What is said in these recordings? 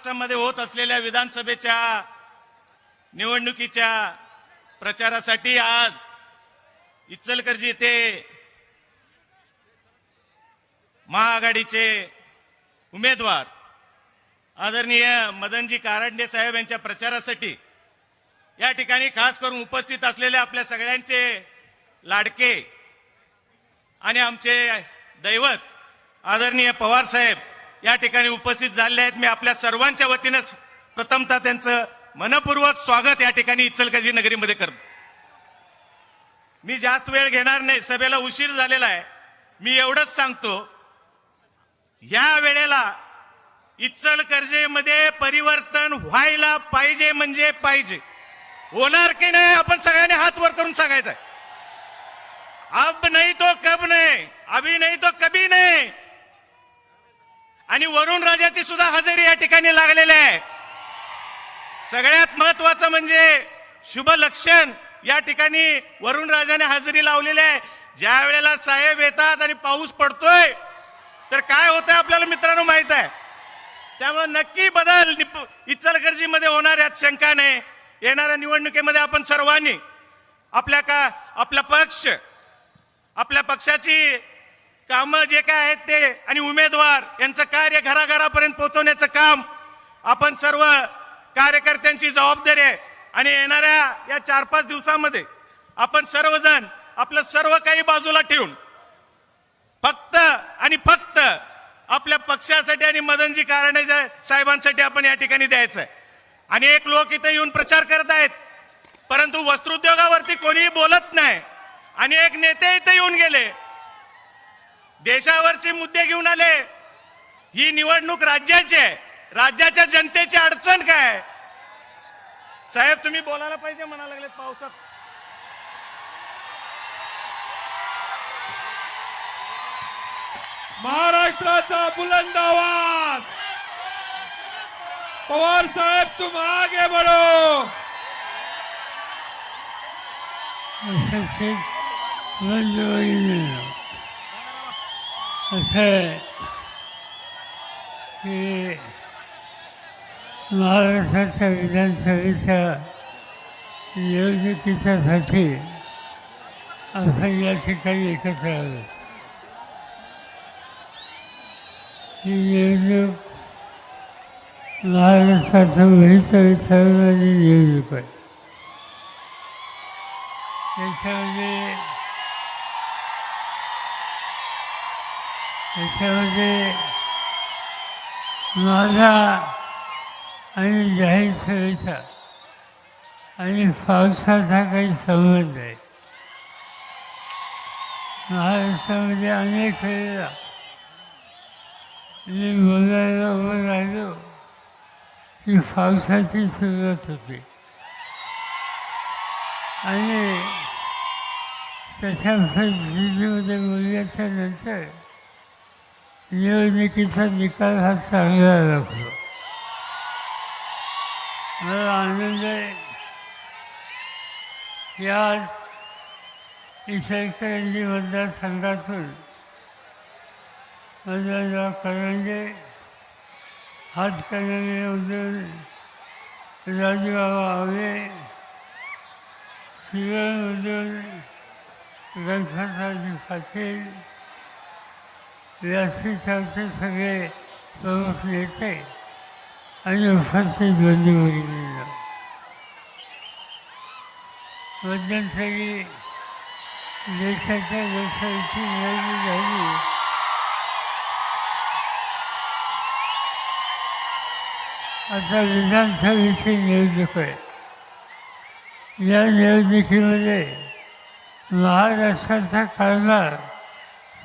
महाराष्ट्रामध्ये होत असलेल्या विधानसभेच्या निवडणुकीच्या प्रचारासाठी आज इचलकरजी येथे महाआघाडीचे उमेदवार आदरणीय मदनजी कारांडे साहेब यांच्या प्रचारासाठी या ठिकाणी खास करून उपस्थित असलेले आपल्या सगळ्यांचे लाडके आणि आमचे दैवत आदरणीय पवार साहेब या ठिकाणी उपस्थित झाले आहेत. मी आपल्या सर्वांच्या वतीनं प्रथमतः त्यांचं मनपूर्वक स्वागत या ठिकाणी इचलकरंजी नगरीमध्ये करतो. मी जास्त वेळ घेणार नाही. सभेला उशीर झालेला आहे. मी एवढंच सांगतो या वेळेला इचलकरंजीमध्ये परिवर्तन व्हायला पाहिजे म्हणजे पाहिजे. होणार की नाही आपण सगळ्यांनी हात वर करून सांगायचं अब नाही तो कब नाही अभी नाही तो कभी नाही. आणि वरुण राजाची सुद्धा हजेरी या ठिकाणी लागलेली आहे. सगळ्यात महत्वाचं म्हणजे शुभ लक्षण या ठिकाणी वरुण राजाने हजेरी लावलेली आहे. ज्या वेळेला साहेब येतात आणि पाऊस पडतोय तर काय होतंय आपल्याला मित्रांनो माहीत आहे? त्यामुळे नक्की बदल इचलकरजीमध्ये होणार यात शंका नाही. येणाऱ्या निवडणुकीमध्ये आपण सर्वांनी आपल्या का आपला पक्ष आपल्या पक्षाची कामं जे काय आहेत ते आणि उमेदवार यांचं कार्य घराघरापर्यंत पोहोचवण्याचं काम आपण सर्व कार्यकर्त्यांची जबाबदारी आहे. आणि येणाऱ्या या चार पाच दिवसामध्ये आपण सर्वजण आपलं सर्व काही बाजूला ठेवून फक्त आणि फक्त आपल्या पक्षासाठी आणि मदनजी कारणे साहेबांसाठी आपण या ठिकाणी द्यायचं आहे आणि एक लोक इथे येऊन प्रचार करत आहेत. परंतु वस्त्रोद्योगावरती कोणीही बोलत नाही. आणि एक नेते इथे येऊन गेले. देशावरचे मुद्दे घेऊन आले. ही निवडणूक राज्याची आहे. राज्याच्या जनतेची अडचण काय? साहेब तुम्ही बोलायला पाहिजे म्हणा लागलेत पावसात. महाराष्ट्राचा बुलंद आवाज. पवार साहेब तुम आगे बढ़ो. असं. आहे की महाराष्ट्राच्या विधानसभेच्या निवडणुकीच्यासाठी आपण या ठिकाणी एकत्र आलो ही निवडणूक महाराष्ट्राचं भवितव्य ठरवणारी निवडणूक आहे त्याच्यामध्ये त्याच्यामध्ये माझा आणि जाहीर सेवेचा आणि पावसाचा काही संबंध आहे. महाराष्ट्रामध्ये अनेक वेळेला मी बोलायला उभं राहिलो की पावसाची सुरुवात होते. आणि तशा परिस्थितीमध्ये बोलल्याच्या नंतर निवडणुकीचा निकाल हा चांगला लागतो मला आनंद आहे. की आज इचलकरंजी मतदारसंघातून मतदार करंजे हात हातकणंगलेमधून राजूबाबा आवे. शिवमधून गणपतरावजी पाटील व्यासपीठावरचे सगळे प्रमुख नेते आणि उपस्थित बंधू मध्यंतरी देशाच्या लोकशाहीची निवडणूक झाली. आता विधानसभेची निवडणूक आहे. या निवडणुकीमध्ये महाराष्ट्राचा कारभार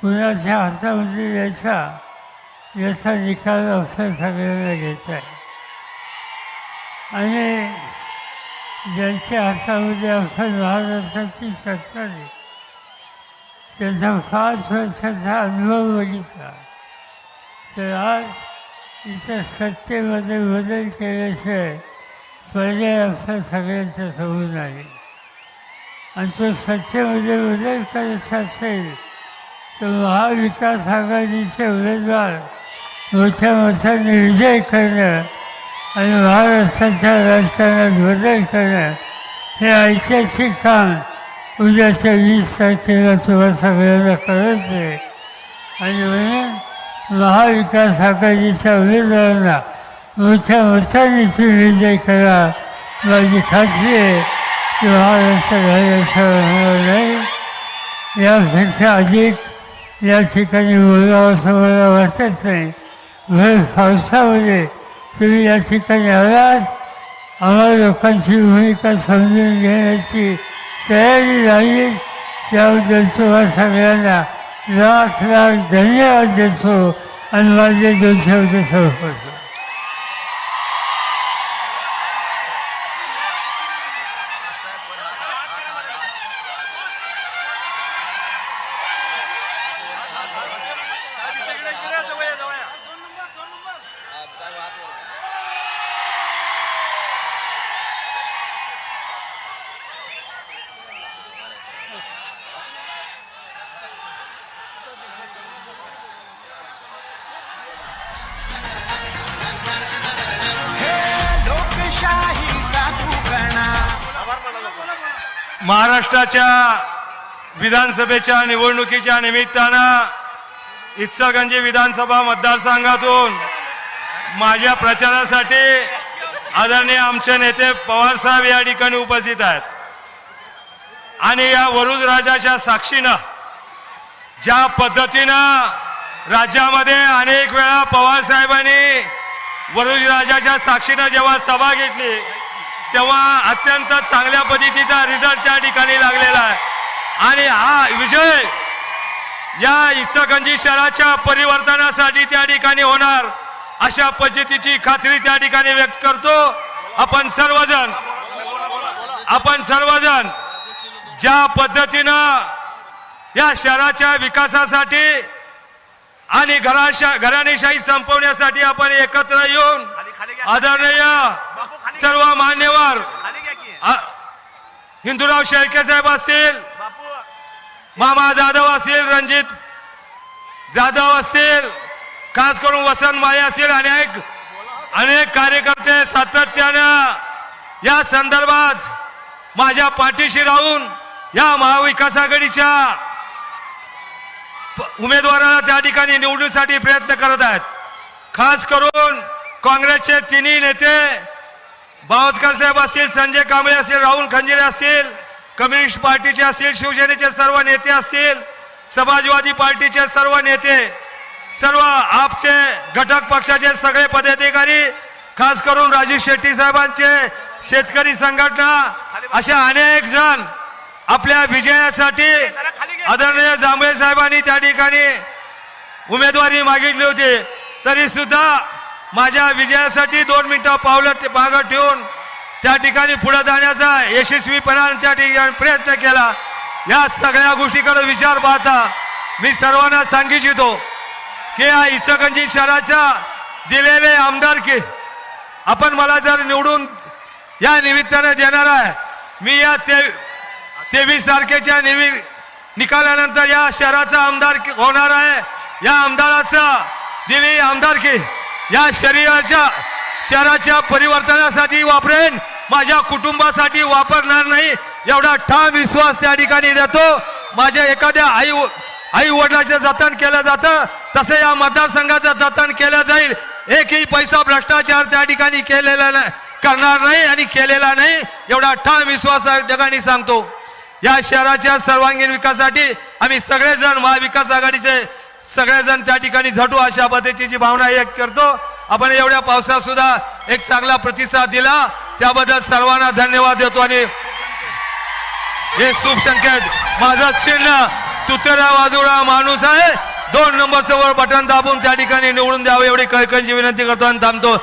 कुणाच्या हातामध्ये द्यायचा याचा निकाल आपल्या सगळ्यांना घ्यायचा आहे. आणि ज्यांच्या हातामध्ये आपण महाराष्ट्राची सत्ता आहे त्याचा पाच वर्षाचा अनुभव बघितला. तर आज इथं सत्तेमध्ये बदल केल्याशिवाय पर्याय आपल्या सगळ्यांच्या समोर आहे आणि तो सत्तेमध्ये बदल करायचा असेल तर महाविकास आघाडीचे उमेदवार मोठ्या मोठ्याने विजय करणं आणि महाराष्ट्राच्या राजकारणात बदल करणं हे ऐतिहासिक काम उद्याच्या वीस तारखेला तुम्हा सगळ्यांना करायचं आहे. आणि म्हणून महाविकास आघाडीच्या उमेदवारांना मोठ्या मतांनीची विजय करा माझी खात्री आहे की महाराष्ट्र राहिल्याशिवाय होणार नाही. यापेक्षा अधिक या ठिकाणी मुलगाव असं मला वाटत नाही भर पावसामध्ये तुम्ही या ठिकाणी आलात. आम्हाला लोकांची भूमिका समजून घेण्याची तयारी झाली. त्याबद्दल तुम्हाला सगळ्यांना लाख लाख धन्यवाद देतो आणि माझे दोन शब्द संपवतो. महाराष्ट्राच्या विधानसभेच्या निवडणुकीच्या निमित्तानं इचलगंजी विधानसभा मतदारसंघातून माझ्या प्रचारासाठी आदरणीय आमचे नेते पवार साहेब या ठिकाणी उपस्थित आहेत. आणि या वरुद राजाच्या साक्षीनं ज्या पद्धतीनं राज्यामध्ये अनेक वेळा पवार साहेबांनी राजाच्या साक्षीनं जेव्हा सभा घेतली तेव्हा अत्यंत चांगल्या पद्धतीचा रिझल्ट त्या ठिकाणी लागलेला आहे. आणि हा विजय या इचलकंजी शहराच्या परिवर्तनासाठी त्या ठिकाणी होणार अशा पद्धतीची खात्री त्या ठिकाणी व्यक्त करतो. आपण सर्वजण आपण सर्वजण ज्या पद्धतीनं या शहराच्या विकासासाठी आणि घराशा घराणेशाही संपवण्यासाठी आपण एकत्र येऊन आदरणीय सर्व मान्यवर. हिंदूराव शेळके साहेब असतील मामा जाधव असतील रणजित जाधव असतील खास करून वसंत माळे असतील अनेक अनेक कार्यकर्ते सातत्यानं या संदर्भात माझ्या पाठीशी राहून या महाविकास आघाडीच्या उमेदवाराला त्या ठिकाणी निवडणुकीसाठी प्रयत्न करत आहेत. खास करून काँग्रेसचे तिन्ही नेते बावस्कर साहेब असतील संजय कांबळे असतील राहुल खंजिरे असतील कम्युनिस्ट पार्टीचे असतील शिवसेनेचे सर्व नेते असतील समाजवादी पार्टीचे सर्व नेते सर्व आपचे घटक पक्षाचे सगळे पदाधिकारी खास करून राजू शेट्टी साहेबांचे शेतकरी संघटना अशा अनेक जण आपल्या विजयासाठी आदरणीय जांभळे साहेबांनी त्या ठिकाणी उमेदवारी मागितली होती. तरी सुद्धा माझ्या विजयासाठी दोन मिनिटं पावलं ते मागं ठेवून त्या ठिकाणी पुढे जाण्याचा यशस्वीपणाने त्या ठिकाणी प्रयत्न केला. या सगळ्या गोष्टीकडे विचार पाहता मी सर्वांना सांगू इच्छितो की या इचकंजी शहराच्या दिलेले आमदार की आपण मला जर निवडून या निमित्ताने देणार आहे मी या ते तेवीस तारखेच्या निवि निकालानंतर या शहराचा आमदार होणार आहे या आमदाराचा दिली आमदारकी या शरीराच्या शहराच्या परिवर्तनासाठी वापरेन. माझ्या कुटुंबासाठी वापरणार नाही. एवढा ठाम विश्वास त्या ठिकाणी देतो. माझ्या एखाद्या आई आई वडिलाचं जतन केलं जातं. तसं या मतदारसंघाचं जतन केलं जाईल. एकही पैसा भ्रष्टाचार त्या ठिकाणी केलेला नाही करणार नाही आणि केलेला नाही. एवढा ठाम विश्वास ठिकाणी सांगतो. या शहराच्या सर्वांगीण विकासासाठी आम्ही सगळेजण महाविकास आघाडीचे सगळेजण त्या ठिकाणी झटू अशा पद्धतीची भावना व्यक्त करतो. आपण एवढ्या पावसात सुद्धा एक चांगला प्रतिसाद दिला. त्याबद्दल सर्वांना धन्यवाद देतो आणि हे शुभ संकेत. माझं चिन्ह तुतरा बाजूला माणूस आहे. दोन नंबरचं वर बटन दाबून त्या ठिकाणी निवडून द्यावं एवढी कळकळीची विनंती करतो आणि थांबतो.